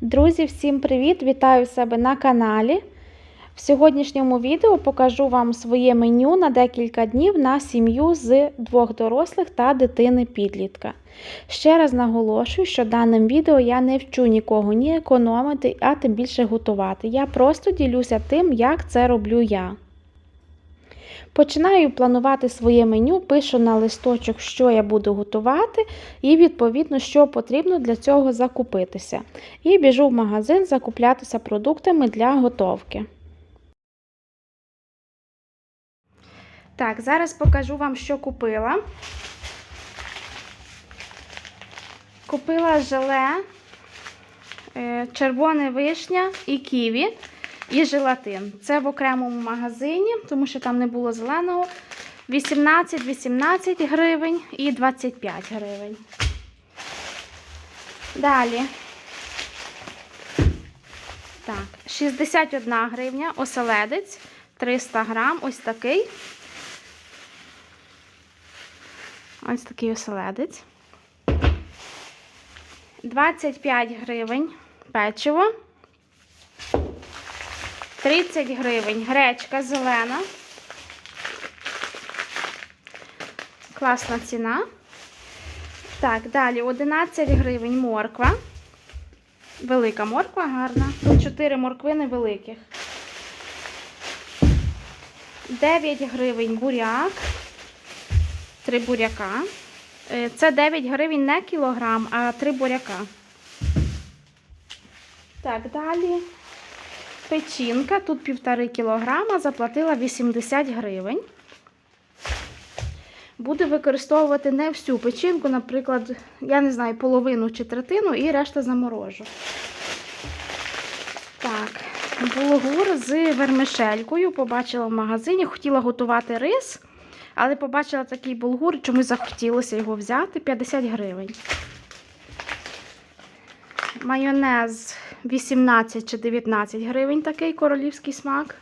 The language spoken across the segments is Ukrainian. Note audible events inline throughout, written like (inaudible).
Друзі, всім привіт! Вітаю себе на каналі. В сьогоднішньому відео покажу вам своє меню на декілька днів на сім'ю з двох дорослих та дитини підлітка. Ще раз наголошую, що даним відео я не вчу нікого ні економити, а тим більше готувати. Я просто ділюся тим, як це роблю я. Починаю планувати своє меню, пишу на листочок, що я буду готувати, і, відповідно, що потрібно для цього закупитися. І біжу в магазин закуплятися продуктами для готовки. Так, зараз покажу вам, що купила. Купила желе, е, червоне вишня і ківі і желатин. Це в окремому магазині, тому що там не було зеленого. 18-18 гривень і 25 гривень. Далі. Так, 61 гривня, оселедець, 300 грам, ось такий. Ось такий оселедець. 25 гривень печиво. 30 гривень гречка зелена. Класна ціна. Так, далі 11 гривень морква. Велика морква гарна. Тут 4 морквини великих. 9 гривень буряк. 3 буряка. Е, Це 9 гривень не кілограм, а 3 буряка. Так, далі печінка. Тут 1,5 кілограма, заплатила 80 гривень. Буду використовувати не всю печінку, наприклад, я не знаю, половину чи третину, і решта заморожу. Так, булгур з вермишелькою. Побачила в магазині, хотіла готувати рис, але побачила такий булгур, чомусь захотілося його взяти 50 гривень. Майонез 18 чи 19 гривень такий королівський смак.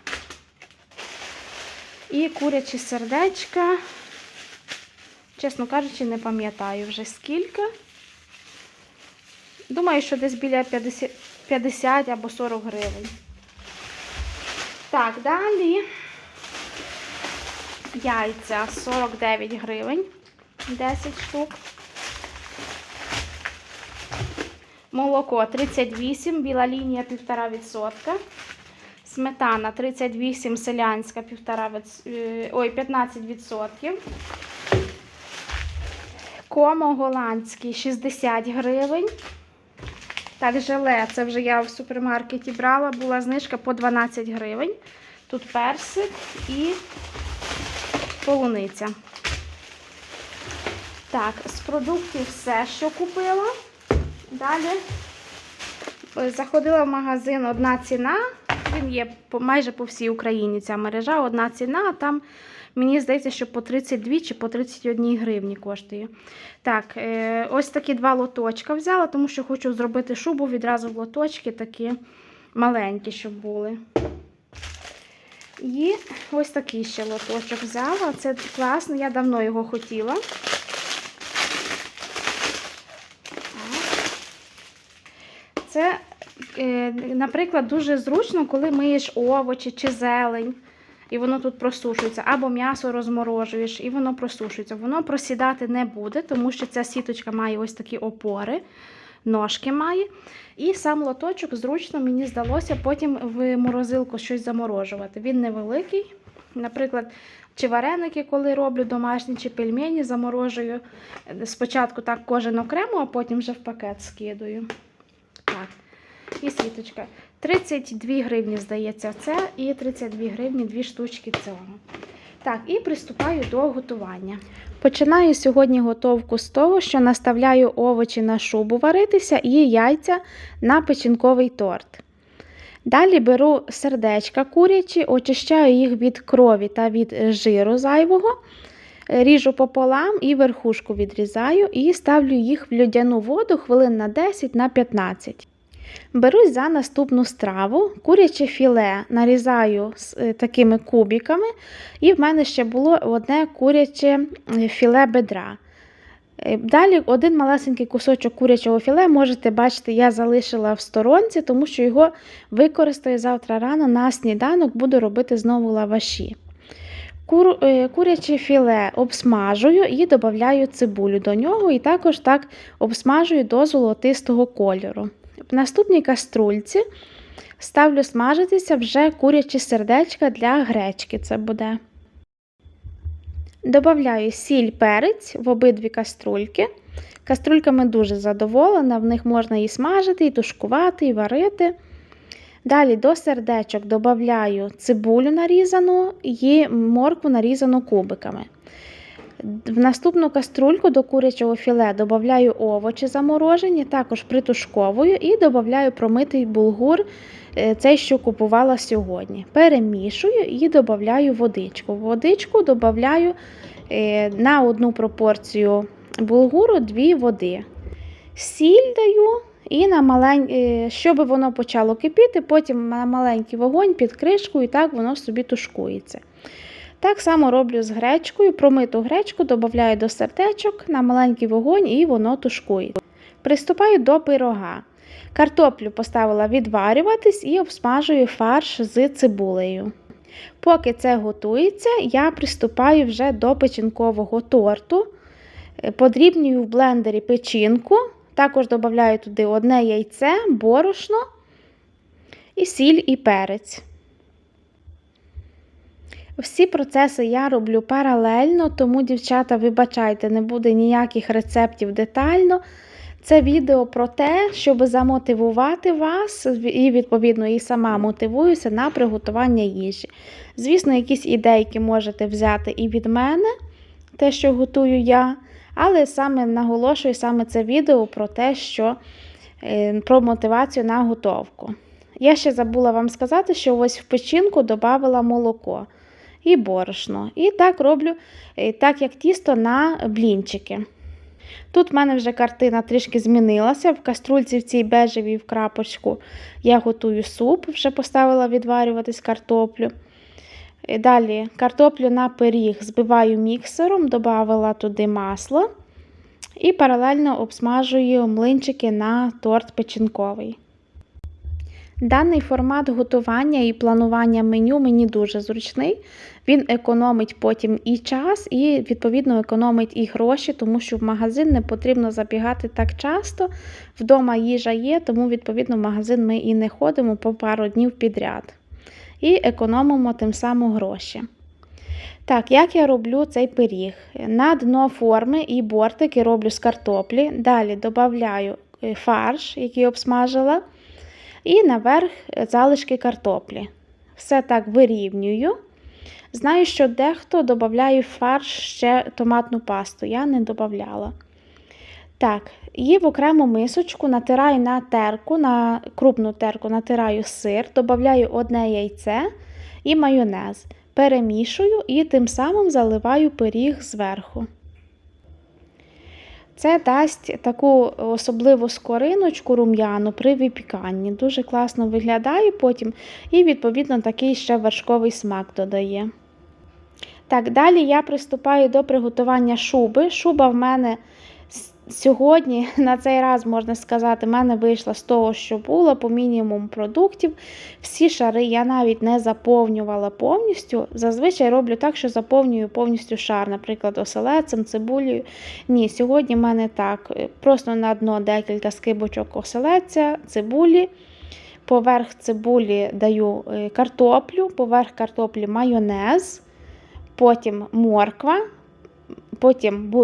І курячі сердечка. Чесно кажучи, не пам'ятаю вже скільки. Думаю, що десь біля 50, 50 або 40 гривень. Так, далі яйця 49 гривень, 10 штук. Молоко 38, біла лінія 1,5%. Сметана 38, селянська 1,5%, ой, 15%. Комо голландський 60 гривень. Так, желе, це вже я в супермаркеті брала, була знижка по 12 гривень. Тут персик і полуниця. Так, з продуктів все, що купила. Далі заходила в магазин одна ціна. Він є майже по всій Україні ця мережа, одна ціна, а там, мені здається, що по 32 чи по 31 гривні коштує. Так, ось такі два лоточка взяла, тому що хочу зробити шубу відразу в лоточки такі маленькі, щоб були. І ось такий ще лоточок взяла. Це класно, я давно його хотіла. Це, наприклад, дуже зручно, коли миєш овочі чи зелень, і воно тут просушується, або м'ясо розморожуєш, і воно просушується. Воно просідати не буде, тому що ця сіточка має ось такі опори, ножки має. І сам лоточок зручно, мені здалося, потім в морозилку щось заморожувати. Він невеликий. Наприклад, чи вареники, коли роблю домашні, чи пельмені, заморожую. Спочатку так кожен окремо, а потім вже в пакет скидаю. Так, і сіточка. 32 гривні, здається, це, і 32 гривні дві штучки цього. Так, і приступаю до готування. Починаю сьогодні готовку з того, що наставляю овочі на шубу варитися і яйця на печінковий торт. Далі беру сердечка курячі, очищаю їх від крові та від жиру зайвого, ріжу пополам і верхушку відрізаю і ставлю їх в льодяну воду хвилин на 10-15. Берусь за наступну страву, куряче філе нарізаю з такими кубиками, і в мене ще було одне куряче філе бедра. Е, Далі один малесенький кусочок курячого філе можете бачити, я залишила в сторонці, тому що його використаю завтра рано на сніданок, буду робити знову лаваші. Кур, е, куряче філе обсмажую і додаю цибулю до нього, і також так обсмажую до золотистого кольору. В наступній каструльці ставлю смажитися вже курячі сердечка для гречки. Це буде. Добавляю сіль, перець в обидві каструльки. Каструльками дуже задоволена, в них можна і смажити, і тушкувати, і варити. Далі до сердечок додаю цибулю нарізану і моркву нарізану кубиками. В наступну каструльку до курячого філе додаю овочі заморожені, також притушковую і додаю промитий булгур, е, цей, що купувала сьогодні. Перемішую і додаю водичку. Водичку додаю е, на одну пропорцію булгуру дві води. Сіль даю і на малень... е, щоб воно почало кипіти, потім на маленький вогонь під кришкою, і так воно собі тушкується. Так само роблю з гречкою, промиту гречку додаю до сердечок на маленький вогонь і воно тушкує. Приступаю до пирога. Картоплю поставила відварюватись і обсмажую фарш з цибулею. Поки це готується, я приступаю вже до печінкового торту. Е, Подрібнюю в блендері печінку, також додаю туди одне яйце, борошно і сіль і перець. Всі процеси я роблю паралельно, тому, дівчата, вибачайте, не буде ніяких рецептів детально. Це відео про те, щоб замотивувати вас, і, відповідно, і сама мотивуюся на приготування їжі. Звісно, якісь ідейки можете взяти і від мене, те, що готую я, але саме наголошую саме це відео про те, що е, про мотивацію на готовку. Я ще забула вам сказати, що ось в печінку додавала молоко і борошно. І так роблю, е, так як тісто на блінчики. Тут в мене вже картина трішки змінилася. В каструльці в цій бежевій в крапочку я готую суп, вже поставила відварюватись картоплю. І Далі картоплю на пиріг збиваю міксером, додавала туди масло і паралельно обсмажую млинчики на торт печінковий. Даний формат готування і планування меню мені дуже зручний. Він економить потім і час, і, відповідно, економить і гроші, тому що в магазин не потрібно забігати так часто. Вдома їжа є, тому, відповідно, в магазин ми і не ходимо по пару днів підряд. І економимо тим самим гроші. Так, як я роблю цей пиріг? На дно форми і бортики роблю з картоплі. Далі додаю фарш, який обсмажила. І наверх залишки картоплі. Все так вирівнюю. Знаю, що дехто додає фарш ще томатну пасту. Я не додавала. Так, і в окрему мисочку натираю на терку, на крупну терку натираю сир, додаю одне яйце і майонез. Перемішую і тим самим заливаю пиріг зверху. Це дасть таку особливу скориночку рум'яну при випіканні. Дуже класно виглядає потім, і, відповідно, такий ще вершковий смак додає. Так, далі я приступаю до приготування шуби. Шуба в мене сьогодні, (laughs) на цей раз, можна сказати, в мене вийшла з того, що було, по мінімуму продуктів. Всі шари я навіть не заповнювала повністю. Зазвичай роблю так, що заповнюю повністю шар, наприклад, оселецем, цибулею. Ні, сьогодні в мене так. Просто на дно декілька скибочок оселеця, цибулі. Поверх цибулі даю картоплю, поверх картоплі майонез, потім морква. Потім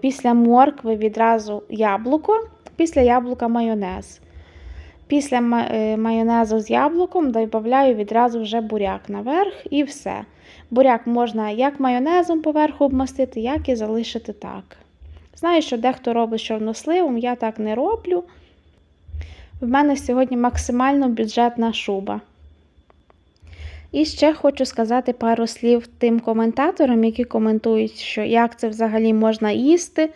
після моркви відразу яблуко, після яблука майонез. Після майонезу з яблуком додаю відразу вже буряк наверх і все. Буряк можна як майонезом поверху обмастити, як і залишити так. Знаю, що дехто робить чорносливом, я так не роблю. В мене сьогодні максимально бюджетна шуба. І ще хочу сказати пару слів тим коментаторам, які коментують, що як це взагалі можна їсти,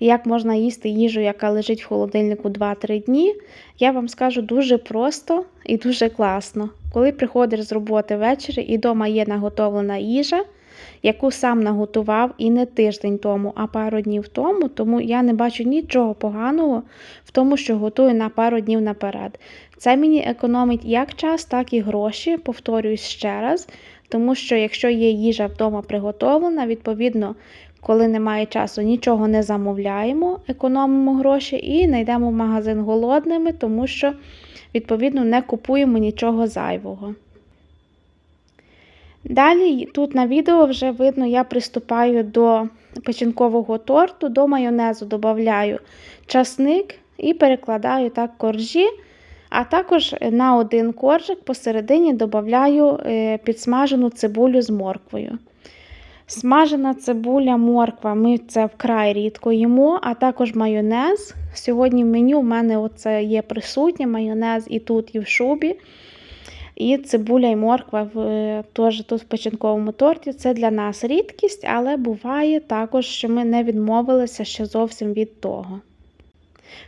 як можна їсти їжу, яка лежить в холодильнику 2-3 дні. Я вам скажу дуже просто і дуже класно. Коли приходиш з роботи ввечері і вдома є наготовлена їжа, яку сам наготував і не тиждень тому, а пару днів тому. Тому я не бачу нічого поганого в тому, що готую на пару днів наперед. Це мені економить як час, так і гроші. Повторююсь ще раз. Тому що якщо є їжа вдома приготовлена, відповідно, коли немає часу, нічого не замовляємо, економимо гроші і не йдемо в магазин голодними, тому що, відповідно, не купуємо нічого зайвого. Далі тут на відео вже видно, я приступаю до печінкового торту, до майонезу додаю часник і перекладаю так коржі. А також на один коржик посередині додаю е, підсмажену цибулю з морквою. Смажена цибуля, морква, ми це вкрай рідко їмо, а також майонез. Сьогодні в меню в мене оце є присутнє майонез і тут, і в шубі. І цибуля і морква е, теж тут в печінковому торті. Це для нас рідкість, але буває також, що ми не відмовилися ще зовсім від того.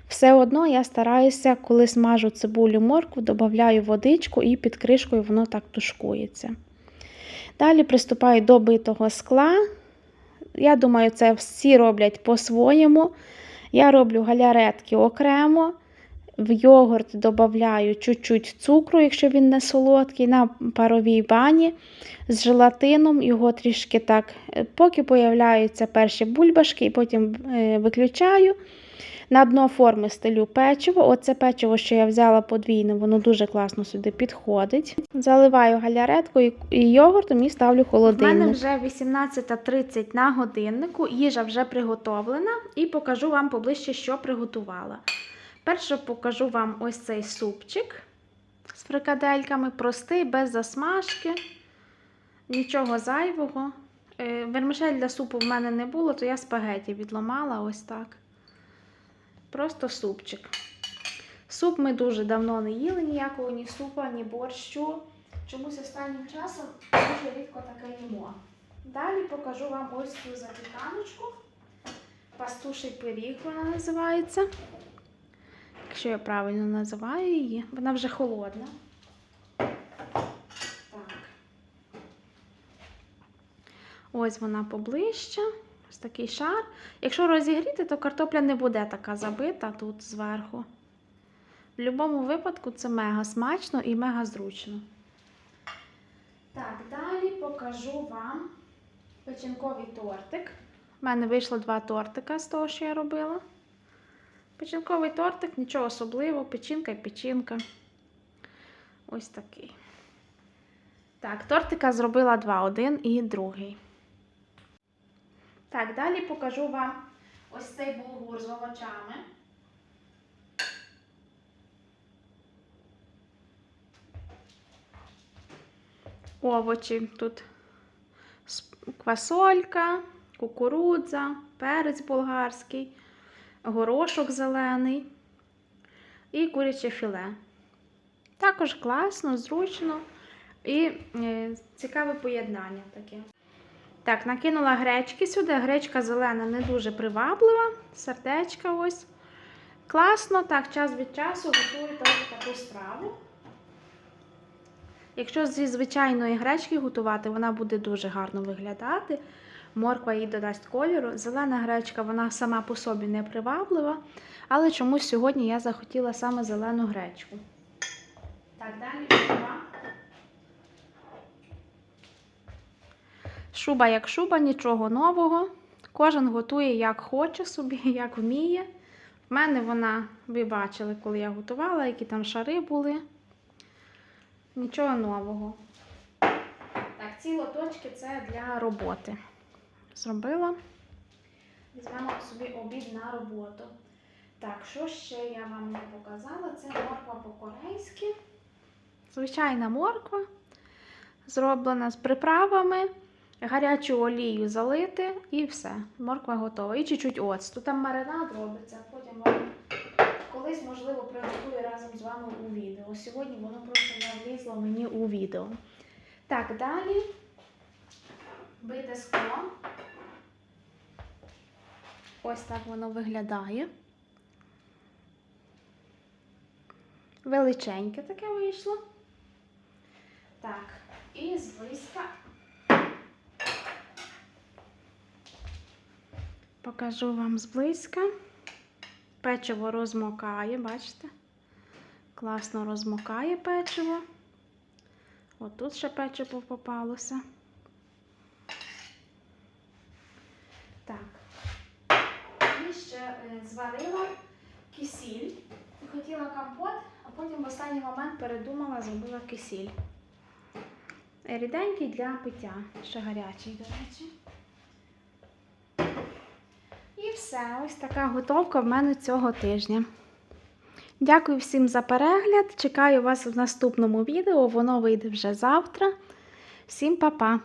Все одно я стараюся, коли смажу цибулю моркву, додаю водичку і під кришкою воно так тушкується. Далі приступаю до битого скла. Я думаю, це всі роблять по-своєму. Я роблю галяретки окремо. В йогурт додаю чуть-чуть цукру, якщо він не солодкий, на паровій бані з желатином. Його трішки так, поки появляються перші бульбашки, і потім е, виключаю. На дно форми стелю печиво. Оце печиво, що я взяла подвійне, воно дуже класно сюди підходить. Заливаю галяреткою і йогуртом і ставлю холодильник. У мене вже 18.30 на годиннику, їжа вже приготовлена, і покажу вам поближче, що приготувала. Перше покажу вам ось цей супчик з фрикадельками, простий, без засмажки, нічого зайвого. Е, Вермишель для супу в мене не було, то я спагеті відламала ось так. Просто супчик. Суп ми дуже давно не їли, ніякого ні супа, ні борщу. Чомусь останнім часом дуже рідко таке їмо. Далі покажу вам ось цю запіканочку. Пастуший пиріг вона називається. Якщо я правильно називаю її, вона вже холодна. Так. Ось вона поближче. Ось такий шар. Якщо розігріти, то картопля не буде така забита тут зверху. В будь-якому випадку це мега смачно і мега зручно. Так, далі покажу вам печінковий тортик. У мене вийшло два тортика з того, що я робила. Печінковий тортик, нічого особливого, печінка і печінка. Ось такий. Так, тортика зробила два, один і другий. Так, далі покажу вам ось цей булгур з овочами. Овочі тут квасолька, кукурудза, перець болгарський, горошок зелений і куряче філе. Також класно, зручно і е, цікаве поєднання таке. Так, накинула гречки сюди. Гречка зелена не дуже приваблива. Сердечка ось. Класно, так, час від часу готую таку страву. Якщо зі звичайної гречки готувати, вона буде дуже гарно виглядати. Морква їй додасть кольору. Зелена гречка, вона сама по собі не приваблива. Але чомусь сьогодні я захотіла саме зелену гречку. Так, далі шуба. Шуба як шуба, нічого нового. Кожен готує як хоче собі, (laughs) як вміє. В мене вона, ви бачили, коли я готувала, які там шари були. Нічого нового. Так, ці лоточки це для роботи. Зробила. Візьмемо собі обід на роботу. Так, що ще я вам не показала? Це морква по-корейськи. Звичайна морква. Зроблена з приправами. Гарячу олію залити і все. Морква готова. І чуть-чуть оцту. Там маринад робиться, а потім колись, можливо, приготую разом з вами у відео. Сьогодні воно просто не влізло мені у відео. Так, далі бите скло. Ось так воно виглядає. Величеньке таке вийшло. Так, і зблизька Покажу вам зблизька. Печиво розмокає, бачите? Класно розмокає печиво. От тут ще печиво попалося. Так. І ще е, зварила кисіль. Хотіла компот, а потім в останній момент передумала, зробила кисіль. Е, Ріденький для пиття, ще гарячий, до речі. І все, ось така готовка в мене цього тижня. Дякую всім за перегляд. Чекаю вас в наступному відео. Воно вийде вже завтра. Всім па-па!